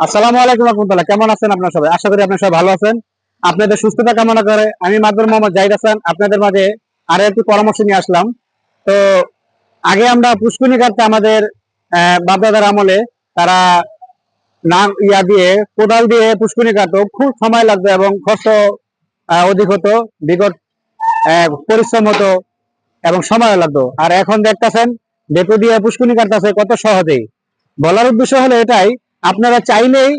আসসালামু আলাইকুম রহমতুল্লাহ। কেমন আছেন আপনার সবাই? আশা করি আপনার সবাই ভালো আছেন। আপনাদের সুস্থতা কামনা করে আমি মাদুর মোহাম্মদ জাহিদ হাসান। আপনাদের মাঝে আরও একটি পরামর্শ নিয়ে আসলাম। তো আগে আমরা পুষ্কুনি কাটতে আমাদের বাপদাদার আমলে তারা না ইয়া দিয়ে কোদাল দিয়ে পুষ্কুনি কাটতো। খুব সময় লাগতো এবং খরচ অধিক হতো আহ, পরিশ্রম হতো এবং সময় লাগতো। আর এখন দেখতেছেন ডেপু দিয়ে পুষ্কুনি কাটতেছে কত সহজেই। বলার উদ্দেশ্য হলো এটাই আপনারা চাইলেই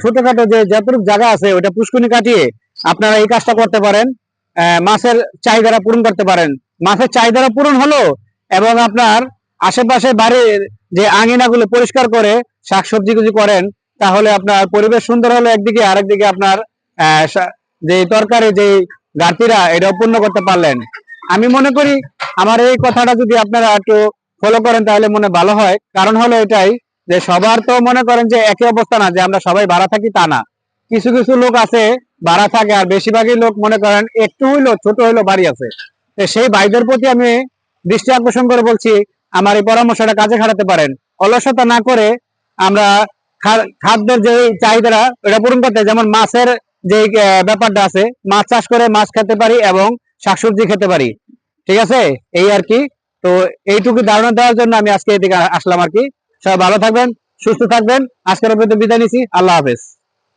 ছোটখাটো যে যতটুকু জায়গা আছে ওটা পুষ্কুনি কাটিয়ে আপনারা এই কাজটা করতে পারেন। মাছের চাহিদাটা পূরণ করতে পারেন। মাছের চাহিদাটা পূরণ হলো এবং আপনার আশেপাশে বাড়ির যে আঙিনাগুলো পরিষ্কার করে শাকসবজি যদি করেন, তাহলে আপনার পরিবেশ সুন্দর হলো একদিকে আরেকদিকে আপনার যে তরকারি, যে ঘাটতিরা এটা পূর্ণ করতে পারলেন। আমি মনে করি, আমার এই কথাটা যদি আপনারা একটু ফলো করেন, তাহলে মনে ভালো হয়। কারণ হলো এটাই যে সবার তো মনে করেন যে একই অবস্থা না, যে আমরা সবাই ভাড়া থাকি তা না। কিছু কিছু লোক আছে, ভাড়া থাকে, আর বেশিরভাগই লোক মনে করেন একটু হইল, ছোট হইল বাড়ি আছে। সেই ভাইদের প্রতি আমি দৃষ্টি আকর্ষণ করে বলছি, আমার এই পরামর্শটা কাজে খাটাতে পারেন। অলসতা না করে আমরা খাদ্যের যে চাহিদাটা এটা পূরণ করতে যেমন মাছের যে ব্যাপারটা আছে, মাছ চাষ করে মাছ খেতে পারি এবং শাকসবজি খেতে পারি। ঠিক আছে? এই আর কি। তো এইটুকু ধারণা দেওয়ার জন্য আমি আজকে এদিকে আসলাম আর কি। সবাই ভালো থাকবেন সুস্থ থাকবেন। আজকের মধ্যে বিদায় নিচ্ছি আল্লাহ হাফেজ।